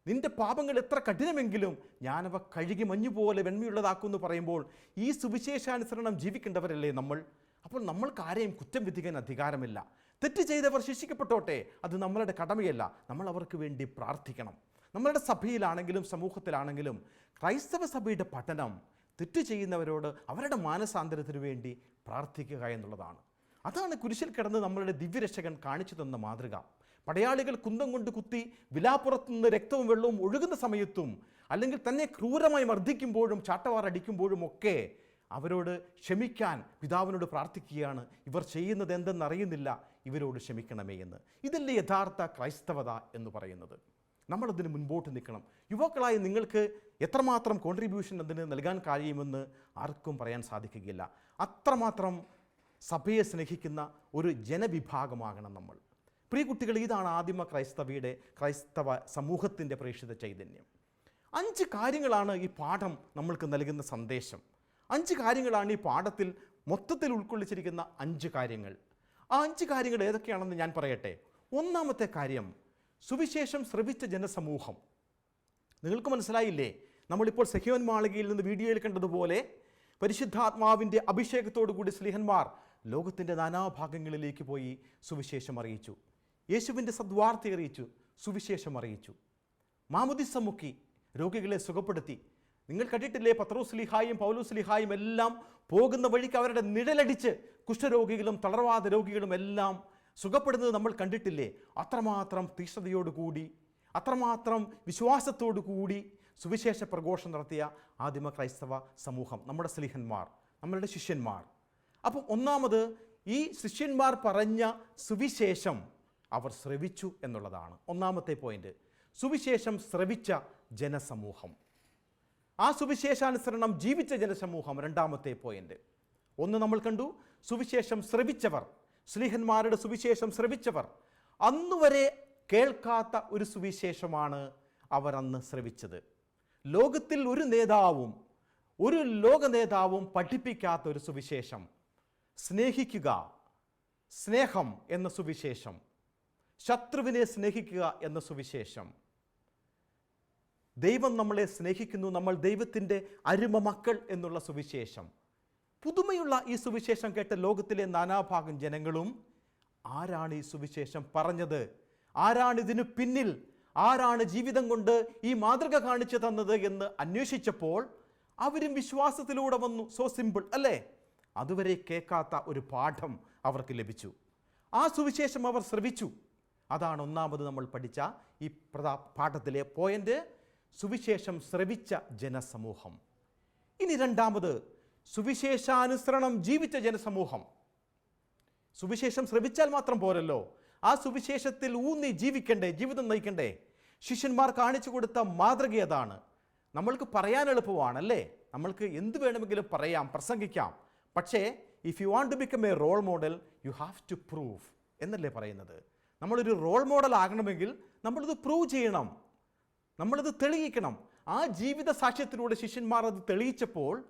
നിന്റെ പാപങ്ങൾ എത്ര കഠിനമെങ്കിലും ഞാനവ കഴുകി മഞ്ഞുപോലെ വെണ്മയുള്ളതാക്കുമെന്ന് പറയുമ്പോൾ ഈ സുവിശേഷാനുസരണം ജീവിക്കേണ്ടവരല്ലേ നമ്മൾ? അപ്പോൾ നമ്മൾക്ക് ആരെയും കുറ്റം വിധിക്കാൻ അധികാരമില്ല. തെറ്റ് ചെയ്തവർ ശിക്ഷിക്കപ്പെട്ടോട്ടെ അത് നമ്മളുടെ കടമയല്ല. നമ്മൾ അവർക്ക് വേണ്ടി പ്രാർത്ഥിക്കണം. നമ്മളുടെ സഭയിലാണെങ്കിലും സമൂഹത്തിലാണെങ്കിലും ക്രൈസ്തവ സഭയുടെ പഠനം തെറ്റ് ചെയ്യുന്നവരോട് അവരുടെ മാനസാന്തരത്തിന് വേണ്ടി പ്രാർത്ഥിക്കുക എന്നുള്ളതാണ്. അതാണ് കുരിശിൽ കിടന്ന് നമ്മളുടെ ദിവ്യരക്ഷകൻ കാണിച്ചു തന്ന മാതൃക. പടയാളികൾ കുന്തം കൊണ്ട് കുത്തി വിലാപ്പുറത്തു നിന്ന് രക്തവും വെള്ളവും ഒഴുകുന്ന സമയത്തും അല്ലെങ്കിൽ തന്നെ ക്രൂരമായി മർദ്ദിക്കുമ്പോഴും ചാട്ടവാറടിക്കുമ്പോഴും ഒക്കെ അവരോട് ക്ഷമിക്കാൻ പിതാവിനോട് പ്രാർത്ഥിക്കുകയാണ്. ഇവർ ചെയ്യുന്നത് എന്തെന്നറിയുന്നില്ല. ഇവരോട് ക്ഷമിക്കണമേ എന്ന്. ഇതല്ലേ യഥാർത്ഥ ക്രൈസ്തവത എന്ന് പറയുന്നത്. നമ്മളതിന് മുൻപോട്ട് നിൽക്കണം. യുവാക്കളായ നിങ്ങൾക്ക് എത്രമാത്രം കോൺട്രിബ്യൂഷൻ അതിന് നൽകാൻ കഴിയുമെന്ന് ആർക്കും പറയാൻ സാധിക്കുകയില്ല. അത്രമാത്രം സഭയെ സ്നേഹിക്കുന്ന ഒരു ജനവിഭാഗമാകണം നമ്മൾ. പ്രിയ കുട്ടികൾ ഇതാണ് ആദിമ ക്രൈസ്തവയുടെ ക്രൈസ്തവ സമൂഹത്തിന്റെ പ്രേക്ഷിത ചൈതന്യം. അഞ്ച് കാര്യങ്ങളാണ് ഈ പാഠം നമ്മൾക്ക് നൽകുന്ന സന്ദേശം. അഞ്ച് കാര്യങ്ങളാണ് ഈ പാഠത്തിൽ മൊത്തത്തിൽ ഉൾക്കൊള്ളിച്ചിരിക്കുന്ന അഞ്ച് കാര്യങ്ങൾ. ആ അഞ്ച് കാര്യങ്ങൾ ഏതൊക്കെയാണെന്ന് ഞാൻ പറയട്ടെ. ഒന്നാമത്തെ കാര്യം സുവിശേഷം ശ്രവിച്ച ജനസമൂഹം. നിങ്ങൾക്ക് മനസ്സിലായില്ലേ? നമ്മളിപ്പോൾ സെഹിയോൻ മാളികയിൽ നിന്ന് വീഡിയോയിൽ കണ്ടതുപോലെ പരിശുദ്ധാത്മാവിന്റെ അഭിഷേകത്തോടു കൂടി സ്ലിഹന്മാർ ലോകത്തിന്റെ നാനാഭാഗങ്ങളിലേക്ക് പോയി സുവിശേഷം അറിയിച്ചു. യേശുവിന്റെ സദ്വാർത്ത അറിയിച്ചു സുവിശേഷം അറിയിച്ചു. മാമുദിസ മുക്കി രോഗികളെ സുഖപ്പെടുത്തി നിങ്ങൾ കണ്ടിട്ടില്ലേ പത്രോസ് ലിഹായും പൗലോസ് ലിഹായും എല്ലാം പോകുന്ന വഴിക്ക് അവരുടെ നിഴലടിച്ച് കുഷ്ഠരോഗികളും തളർവാദ രോഗികളും എല്ലാം സുഖപ്പെടുന്നത് നമ്മൾ കണ്ടിട്ടില്ലേ? അത്രമാത്രം തീഷ്ണതയോടുകൂടി അത്രമാത്രം വിശ്വാസത്തോടു കൂടി സുവിശേഷ പ്രഘോഷം നടത്തിയ ആദിമ ക്രൈസ്തവ സമൂഹം നമ്മുടെ സ്ലിഹന്മാർ നമ്മളുടെ ശിഷ്യന്മാർ. അപ്പം ഒന്നാമത് ഈ ശിഷ്യന്മാർ പറഞ്ഞ സുവിശേഷം അവർ ശ്രവിച്ചു എന്നുള്ളതാണ്. ഒന്നാമത്തെ പോയിന്റ് സുവിശേഷം ശ്രവിച്ച ജനസമൂഹം. ആ സുവിശേഷാനുസരണം ജീവിച്ച ജനസമൂഹം രണ്ടാമത്തെ പോയിന്റ് ഒന്ന് നമ്മൾ കണ്ടു സുവിശേഷം ശ്രവിച്ചവർ സ്ലീഹന്മാരുടെ സുവിശേഷം ശ്രവിച്ചവർ. അന്നുവരെ കേൾക്കാത്ത ഒരു സുവിശേഷമാണ് അവർ അന്ന് ശ്രവിച്ചത്. ലോകത്തിൽ ഒരു നേതാവും ഒരു ലോക നേതാവും പഠിപ്പിക്കാത്ത ഒരു സുവിശേഷം. സ്നേഹിക്കുക സ്നേഹം എന്ന സുവിശേഷം. ശത്രുവിനെ സ്നേഹിക്കുക എന്ന സുവിശേഷം. ദൈവം നമ്മളെ സ്നേഹിക്കുന്നു നമ്മൾ ദൈവത്തിന്റെ അരുമ മക്കൾ എന്നുള്ള സുവിശേഷം. പുതുമയുള്ള ഈ സുവിശേഷം കേട്ട ലോകത്തിലെ നാനാഭാഗം ജനങ്ങളും ആരാണ് ഈ സുവിശേഷം പറഞ്ഞത്? ആരാണ് ഇതിനു പിന്നിൽ? ആരാണ് ജീവിതം കൊണ്ട് ഈ മാതൃക കാണിച്ചു തന്നത് എന്ന് അന്വേഷിച്ചപ്പോൾ അവരും വിശ്വാസത്തിലൂടെ വന്നു. സോ സിമ്പിൾ അല്ലേ? അതുവരെ കേൾക്കാത്ത ഒരു പാഠം അവർക്ക് ലഭിച്ചു. ആ സുവിശേഷം അവർ ശ്രവിച്ചു. അതാണ് ഒന്നാമത് നമ്മൾ പഠിച്ച ഈ പ്രധാ പാഠത്തിലെ പോയിന്റ് സുവിശേഷം ശ്രവിച്ച ജനസമൂഹം. ഇനി രണ്ടാമത് സുവിശേഷാനുസരണം ജീവിച്ച ജനസമൂഹം. സുവിശേഷം ശ്രവിച്ചാൽ മാത്രം പോരല്ലോ. ആ സുവിശേഷത്തിൽ ഊന്നി ജീവിക്കണ്ടേ ജീവിതം നയിക്കണ്ടേ? ശിഷ്യന്മാർ കാണിച്ചു കൊടുത്ത മാതൃക അതാണ്. നമ്മൾക്ക് പറയാൻ എളുപ്പമാണല്ലേ? നമ്മൾക്ക് എന്ത് വേണമെങ്കിലും പറയാം പ്രസംഗിക്കാം. പക്ഷേ if you want to become a role model you have to prove എന്നല്ലേ പറയുന്നത്. നമ്മളൊരു റോൾ മോഡൽ ആകണമെങ്കിൽ നമ്മളിത് പ്രൂവ് ചെയ്യണം. നമ്മളത് തെളിയിക്കണം. ആ ജീവിത സാക്ഷ്യത്തിലൂടെ ശിഷ്യന്മാർ അത് തെളിയിച്ചപ്പോൾ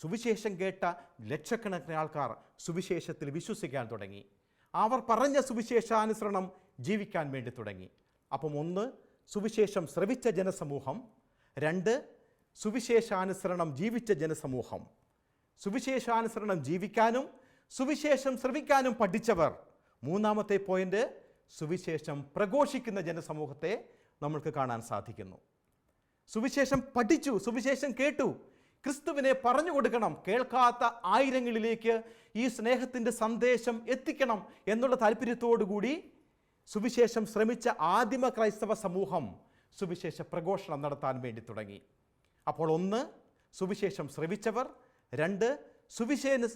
സുവിശേഷം കേട്ട ലക്ഷക്കണക്കിന് ആൾക്കാർ സുവിശേഷത്തിൽ വിശ്വസിക്കാൻ തുടങ്ങി. അവർ പറഞ്ഞ സുവിശേഷാനുസരണം ജീവിക്കാൻ വേണ്ടി തുടങ്ങി. അപ്പം ഒന്ന് സുവിശേഷം ശ്രവിച്ച ജനസമൂഹം. രണ്ട് സുവിശേഷാനുസരണം ജീവിച്ച ജനസമൂഹം. സുവിശേഷാനുസരണം ജീവിക്കാനും സുവിശേഷം ശ്രവിക്കാനും പഠിച്ചവർ. മൂന്നാമത്തെ പോയിന്റ് സുവിശേഷം പ്രഘോഷിക്കുന്ന ജനസമൂഹത്തെ നമ്മൾക്ക് കാണാൻ സാധിക്കുന്നു. സുവിശേഷം പഠിച്ചു സുവിശേഷം കേട്ടു. ക്രിസ്തുവിനെ പറഞ്ഞു കൊടുക്കണം കേൾക്കാത്ത ആയിരങ്ങളിലേക്ക് ഈ സ്നേഹത്തിന്റെ സന്ദേശം എത്തിക്കണം എന്നുള്ള താല്പര്യത്തോടുകൂടി സുവിശേഷം ശ്രമിച്ച ആദിമ ക്രൈസ്തവ സമൂഹം സുവിശേഷ പ്രഘോഷണം നടത്താൻ വേണ്ടി തുടങ്ങി. അപ്പോൾ ഒന്ന് സുവിശേഷം ശ്രവിച്ചവർ. രണ്ട് സുവിശേ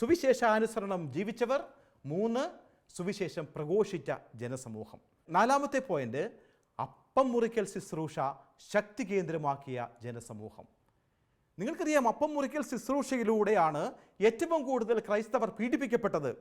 സുവിശേഷാനുസരണം ജീവിച്ചവർ. മൂന്ന് സുവിശേഷം പ്രഘോഷിച്ച ജനസമൂഹം. നാലാമത്തെ പോയിന്റ് അപ്പം മുറിക്കൽ ശുശ്രൂഷ ശക്തി കേന്ദ്രമാക്കിയ ജനസമൂഹം. നിങ്ങൾക്കറിയാം അപ്പം മുറിക്കൽ ശുശ്രൂഷയിലൂടെയാണ് ഏറ്റവും കൂടുതൽ ക്രൈസ്തവർ പീഡിപ്പിക്കപ്പെട്ടത്.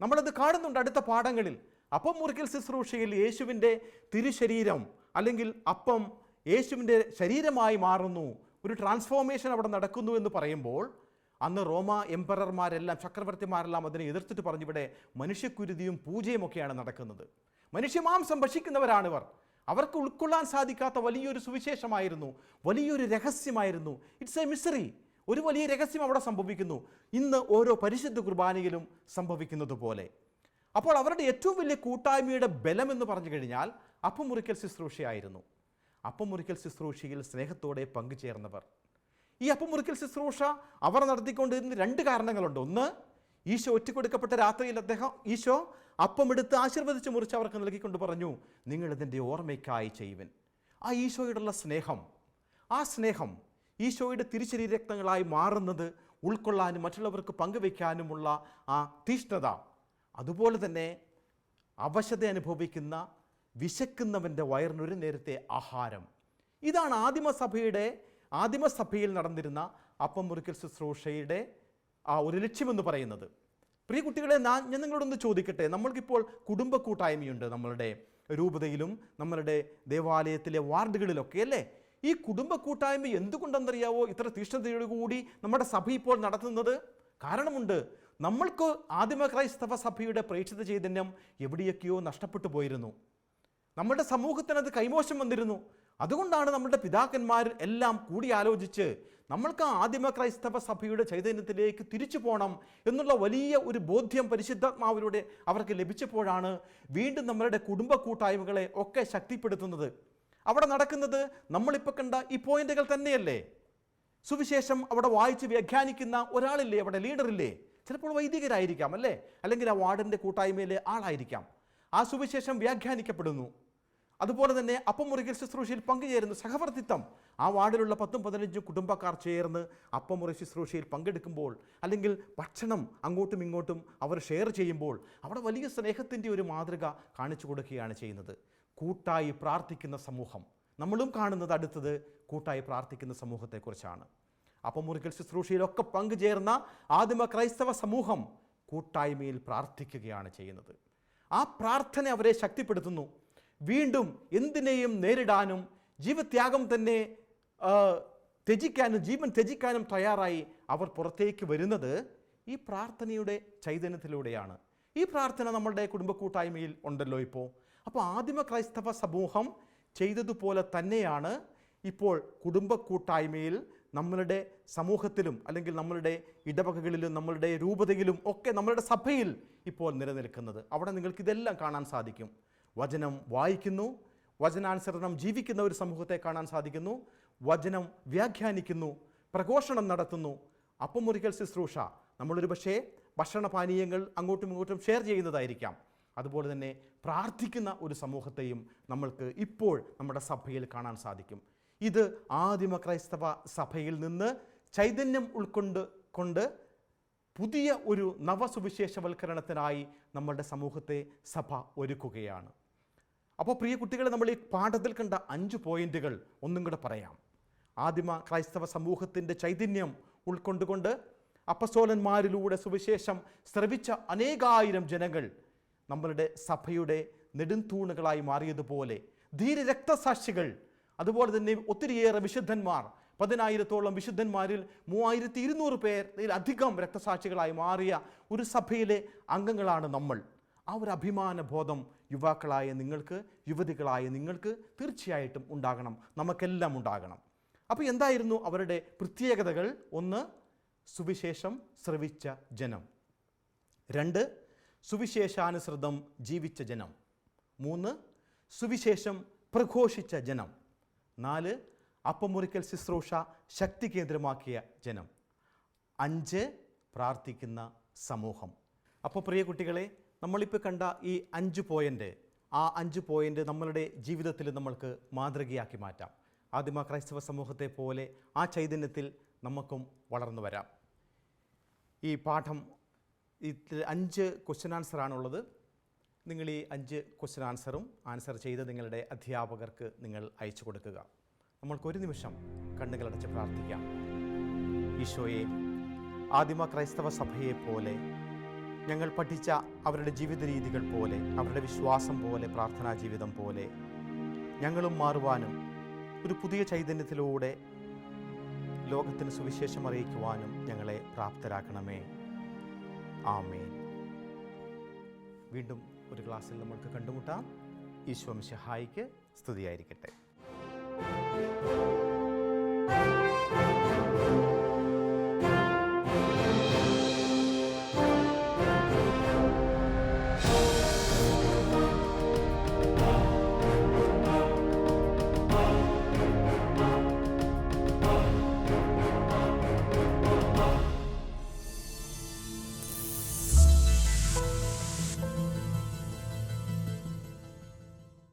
നമ്മളത് കാണുന്നുണ്ട് അടുത്ത പാഠങ്ങളിൽ. അപ്പം മുറിക്കൽ ശുശ്രൂഷയിൽ യേശുവിന്റെ തിരുശരീരം അല്ലെങ്കിൽ അപ്പം യേശുവിന്റെ ശരീരമായി മാറുന്നു. ഒരു ട്രാൻസ്ഫോർമേഷൻ അവിടെ നടക്കുന്നു എന്ന് പറയുമ്പോൾ അന്ന് റോമ എംപറർമാരെല്ലാം ചക്രവർത്തിമാരെല്ലാം അതിനെ എതിർത്തിട്ട് പറഞ്ഞിവിടെ മനുഷ്യക്കുരുതിയും പൂജയും ഒക്കെയാണ് നടക്കുന്നത് മനുഷ്യമാംസം ഭക്ഷിക്കുന്നവരാണിവർ. അവർക്ക് ഉൾക്കൊള്ളാൻ സാധിക്കാത്ത വലിയൊരു സുവിശേഷമായിരുന്നു വലിയൊരു രഹസ്യമായിരുന്നു. ഇറ്റ്സ് എ മിസറി ഒരു വലിയ രഹസ്യം അവിടെ സംഭവിക്കുന്നു. ഇന്ന് ഓരോ പരിശുദ്ധ കുർബാനയിലും സംഭവിക്കുന്നത് പോലെ. അപ്പോൾ അവരുടെ ഏറ്റവും വലിയ കൂട്ടായ്മയുടെ ബലം എന്ന് പറഞ്ഞു കഴിഞ്ഞാൽ അപ്പം മുറിക്കൽ ശുശ്രൂഷയായിരുന്നു. അപ്പം മുറിക്കൽ ശുശ്രൂഷയിൽ സ്നേഹത്തോടെ പങ്കുചേർന്നവർ. ഈ അപ്പം മുറിക്കൽ ശുശ്രൂഷ അവർ നടത്തിക്കൊണ്ടിരുന്ന രണ്ട് കാരണങ്ങളുണ്ട്. ഒന്ന് ഈശോ ഒറ്റക്കൊടുക്കപ്പെട്ട രാത്രിയിൽ അദ്ദേഹം ഈശോ അപ്പമെടുത്ത് ആശീർവദിച്ച് മുറിച്ച് അവർക്ക് നൽകിക്കൊണ്ട് പറഞ്ഞു നിങ്ങൾ ഇതിന്റെ ഓർമ്മയ്ക്കായി ചെയ്യുവൻ. ആ ഈശോയുടെ സ്നേഹം ആ സ്നേഹം ഈശോയുടെ തിരിച്ചരീരക്തങ്ങളായി മാറുന്നത് ഉൾക്കൊള്ളാനും മറ്റുള്ളവർക്ക് പങ്കുവയ്ക്കാനുമുള്ള ആ തീഷ്ണത അതുപോലെ തന്നെ അവശത അനുഭവിക്കുന്ന വിശക്കുന്നവന്റെ വയറിനൊരു നേരത്തെ ആഹാരം. ഇതാണ് ആദിമസഭയുടെ ആദിമസഭയിൽ നടന്നിരുന്ന അപ്പം മുറിക്കൽ ശുശ്രൂഷയുടെ ആ ഒരു ലക്ഷ്യമെന്ന് പറയുന്നത്. പ്രിയ കുട്ടികളെ ഞാൻ ഞാൻ നിങ്ങളോടൊന്ന് ചോദിക്കട്ടെ. നമ്മൾക്കിപ്പോൾ കുടുംബ കൂട്ടായ്മയുണ്ട് നമ്മളുടെ രൂപതയിലും നമ്മളുടെ ദേവാലയത്തിലെ വാർഡുകളിലൊക്കെ അല്ലേ? ഈ കുടുംബ കൂട്ടായ്മ എന്തുകൊണ്ടെന്നറിയാവോ? ഇത്ര തീഷ്ണതയോടുകൂടി നമ്മുടെ സഭ ഇപ്പോൾ നടത്തുന്നത് കാരണമുണ്ട്. നമ്മൾക്ക് ആദിമ ക്രൈസ്തവ സഭയുടെ പ്രേക്ഷിത ചൈതന്യം എവിടെയൊക്കെയോ നഷ്ടപ്പെട്ടു പോയിരുന്നു. നമ്മുടെ സമൂഹത്തിനത് കൈമോശം വന്നിരുന്നു. അതുകൊണ്ടാണ് നമ്മുടെ പിതാക്കന്മാർ എല്ലാം കൂടി ആലോചിച്ച് നമ്മൾക്ക് ആദിമ ക്രൈസ്തവ സഭയുടെ ചൈതന്യത്തിലേക്ക് തിരിച്ചു പോകണം എന്നുള്ള വലിയ ഒരു ബോധ്യം പരിശുദ്ധാത്മാവിലൂടെ അവർക്ക് ലഭിച്ചപ്പോഴാണ് വീണ്ടും നമ്മളുടെ കുടുംബ കൂട്ടായ്മകളെ ഒക്കെ ശക്തിപ്പെടുത്തുന്നത്. അവിടെ നടക്കുന്നത് നമ്മളിപ്പോൾ കണ്ട ഈ പോയിന്റുകൾ തന്നെയല്ലേ? സുവിശേഷം അവിടെ വായിച്ച് വ്യാഖ്യാനിക്കുന്ന ഒരാളില്ലേ? അവിടെ ലീഡറില്ലേ? ചിലപ്പോൾ വൈദികരായിരിക്കാം അല്ലേ? അല്ലെങ്കിൽ ആ വാർഡിന്റെ കൂട്ടായ്മയിലെ ആളായിരിക്കാം. ആ സുവിശേഷം വ്യാഖ്യാനിക്കപ്പെടുന്നു. അതുപോലെ തന്നെ അപ്പം മുറിക്കൽ ശുശ്രൂഷയിൽ പങ്കുചേരുന്നു സഹവർത്തിത്വം. ആ വാർഡിലുള്ള പത്തും പതിനഞ്ചും കുടുംബക്കാർ ചേർന്ന് അപ്പം മുറി ശുശ്രൂഷയിൽ പങ്കെടുക്കുമ്പോൾ അല്ലെങ്കിൽ ഭക്ഷണം അങ്ങോട്ടും ഇങ്ങോട്ടും അവർ ഷെയർ ചെയ്യുമ്പോൾ അവിടെ വലിയ സ്നേഹത്തിന്റെ ഒരു മാതൃക കാണിച്ചു കൊടുക്കുകയാണ് ചെയ്യുന്നത്. കൂട്ടായി പ്രാർത്ഥിക്കുന്ന സമൂഹം. നമ്മളും കാണുന്നത് അടുത്തത് കൂട്ടായി പ്രാർത്ഥിക്കുന്ന സമൂഹത്തെക്കുറിച്ചാണ്. അപ്പം മുറിക്കൽ ശുശ്രൂഷയിലൊക്കെ പങ്കുചേർന്ന ആദിമ ക്രൈസ്തവ സമൂഹം കൂട്ടായ്മയിൽ പ്രാർത്ഥിക്കുകയാണ് ചെയ്യുന്നത്. ആ പ്രാർത്ഥന അവരെ ശക്തിപ്പെടുത്തുന്നു. വീണ്ടും എന്തിനേയും നേരിടാനും ജീവത്യാഗം തന്നെ ത്യജിക്കാനും ജീവൻ ത്യജിക്കാനും തയ്യാറായി അവർ പുറത്തേക്ക് വരുന്നത് ഈ പ്രാർത്ഥനയുടെ ചൈതന്യത്തിലൂടെയാണ്. ഈ പ്രാർത്ഥന നമ്മളുടെ കുടുംബ കൂട്ടായ്മയിൽ ഉണ്ടല്ലോ ഇപ്പോൾ അപ്പോൾ ആദിമ ക്രൈസ്തവ സമൂഹം ചെയ്തതുപോലെ തന്നെയാണ് ഇപ്പോൾ കുടുംബ കൂട്ടായ്മയിൽ നമ്മളുടെ സമൂഹത്തിലും അല്ലെങ്കിൽ നമ്മളുടെ ഇടവകകളിലും നമ്മളുടെ രൂപതയിലും ഒക്കെ നമ്മളുടെ സഭയിൽ ഇപ്പോൾ നിലനിൽക്കുന്നത്. അവിടെ നിങ്ങൾക്ക് ഇതെല്ലാം കാണാൻ സാധിക്കും. വചനം വായിക്കുന്നു വചനാനുസരണം ജീവിക്കുന്ന ഒരു സമൂഹത്തെ കാണാൻ സാധിക്കുന്നു വചനം വ്യാഖ്യാനിക്കുന്നു പ്രഘോഷണം നടത്തുന്നു. അപ്പം മുറിക്കൽ ശുശ്രൂഷ. നമ്മളൊരു പക്ഷേ ഭക്ഷണപാനീയങ്ങൾ അങ്ങോട്ടും ഇങ്ങോട്ടും ഷെയർ ചെയ്യുന്നതായിരിക്കാം. അതുപോലെ തന്നെ പ്രാർത്ഥിക്കുന്ന ഒരു സമൂഹത്തെയും നമ്മൾക്ക് ഇപ്പോൾ നമ്മുടെ സഭയിൽ കാണാൻ സാധിക്കും. ഇത് ആദിമ ക്രൈസ്തവ സഭയിൽ നിന്ന് ചൈതന്യം ഉൾക്കൊണ്ട് കൊണ്ട് പുതിയ ഒരു നവസുവിശേഷവൽക്കരണത്തിനായി നമ്മളുടെ സമൂഹത്തെ സഭ ഒരുക്കുകയാണ്. അപ്പോൾ പ്രിയ കുട്ടികളെ നമ്മൾ ഈ പാഠത്തിൽ കണ്ട അഞ്ച് പോയിന്റുകൾ ഒന്നും കൂടെ പറയാം. ആദിമ ക്രൈസ്തവ സമൂഹത്തിന്റെ ചൈതന്യം ഉൾക്കൊണ്ടുകൊണ്ട് അപ്പസോലന്മാരിലൂടെ സുവിശേഷം ശ്രവിച്ച അനേകായിരം ജനങ്ങൾ നമ്മളുടെ സഭയുടെ നെടുംതൂണുകളായി മാറിയതുപോലെ ധീര രക്തസാക്ഷികൾ അതുപോലെ തന്നെ ഒത്തിരിയേറെ വിശുദ്ധന്മാർ പതിനായിരത്തോളം വിശുദ്ധന്മാരിൽ മൂവായിരത്തി ഇരുന്നൂറ് പേരിൽ അധികം രക്തസാക്ഷികളായി മാറിയ ഒരു സഭയിലെ അംഗങ്ങളാണ് നമ്മൾ. ആ ഒരു അഭിമാന ബോധം യുവാക്കളായ നിങ്ങൾക്ക് യുവതികളായ നിങ്ങൾക്ക് തീർച്ചയായിട്ടും ഉണ്ടാകണം. നമുക്കെല്ലാം ഉണ്ടാകണം. അപ്പോൾ എന്തായിരുന്നു അവരുടെ പ്രത്യേകതകൾ? ഒന്ന് സുവിശേഷം ശ്രവിച്ച ജനം. രണ്ട് സുവിശേഷാനുസൃതം ജീവിച്ച ജനം. മൂന്ന് സുവിശേഷം പ്രഘോഷിച്ച ജനം. നാല് അപ്പമുറിക്കൽ ശുശ്രൂഷ ശക്തി കേന്ദ്രമാക്കിയ ജനം. അഞ്ച് പ്രാർത്ഥിക്കുന്ന സമൂഹം. അപ്പോൾ പ്രിയ കുട്ടികളെ നമ്മളിപ്പോൾ കണ്ട ഈ അഞ്ച് പോയിന്റ് ആ അഞ്ച് പോയിന്റ് നമ്മളുടെ ജീവിതത്തിൽ നമ്മൾക്ക് മാതൃകയാക്കി മാറ്റാം. ആദിമ ക്രൈസ്തവ സമൂഹത്തെ പോലെ ആ ചൈതന്യത്തിൽ നമുക്കും വളർന്നു വരാം. ഈ പാഠം ഇതിൽ അഞ്ച് ക്വസ്റ്റ്യൻ ആൻസറാണുള്ളത് നിങ്ങൾ ഈ അഞ്ച് ക്വസ്റ്റ്യൻ ആൻസറും ആൻസർ ചെയ്ത് നിങ്ങളുടെ അധ്യാപകർക്ക് നിങ്ങൾ അയച്ചു കൊടുക്കുക. നമ്മൾക്കൊരു നിമിഷം കണ്ണുകളടച്ച് പ്രാർത്ഥിക്കാം. ഈശോയെ ആദിമ ക്രൈസ്തവ സഭയെ പോലെ ഞങ്ങൾ പഠിച്ച അവരുടെ ജീവിത രീതികൾ പോലെ അവരുടെ വിശ്വാസം പോലെ പ്രാർത്ഥനാ ജീവിതം പോലെ ഞങ്ങളും മാറുവാനും ഒരു പുതിയ ചൈതന്യത്തിലൂടെ ലോകത്തിന് സുവിശേഷം അറിയിക്കുവാനും ഞങ്ങളെ പ്രാപ്തരാക്കണമേ. ആമേൻ. വീണ്ടും ഒരു ക്ലാസ്സിൽ നമ്മൾക്ക് കണ്ടുമുട്ടാം. ഈശ്വം ഷഹായിക്ക് സ്തുതിയായിരിക്കട്ടെ.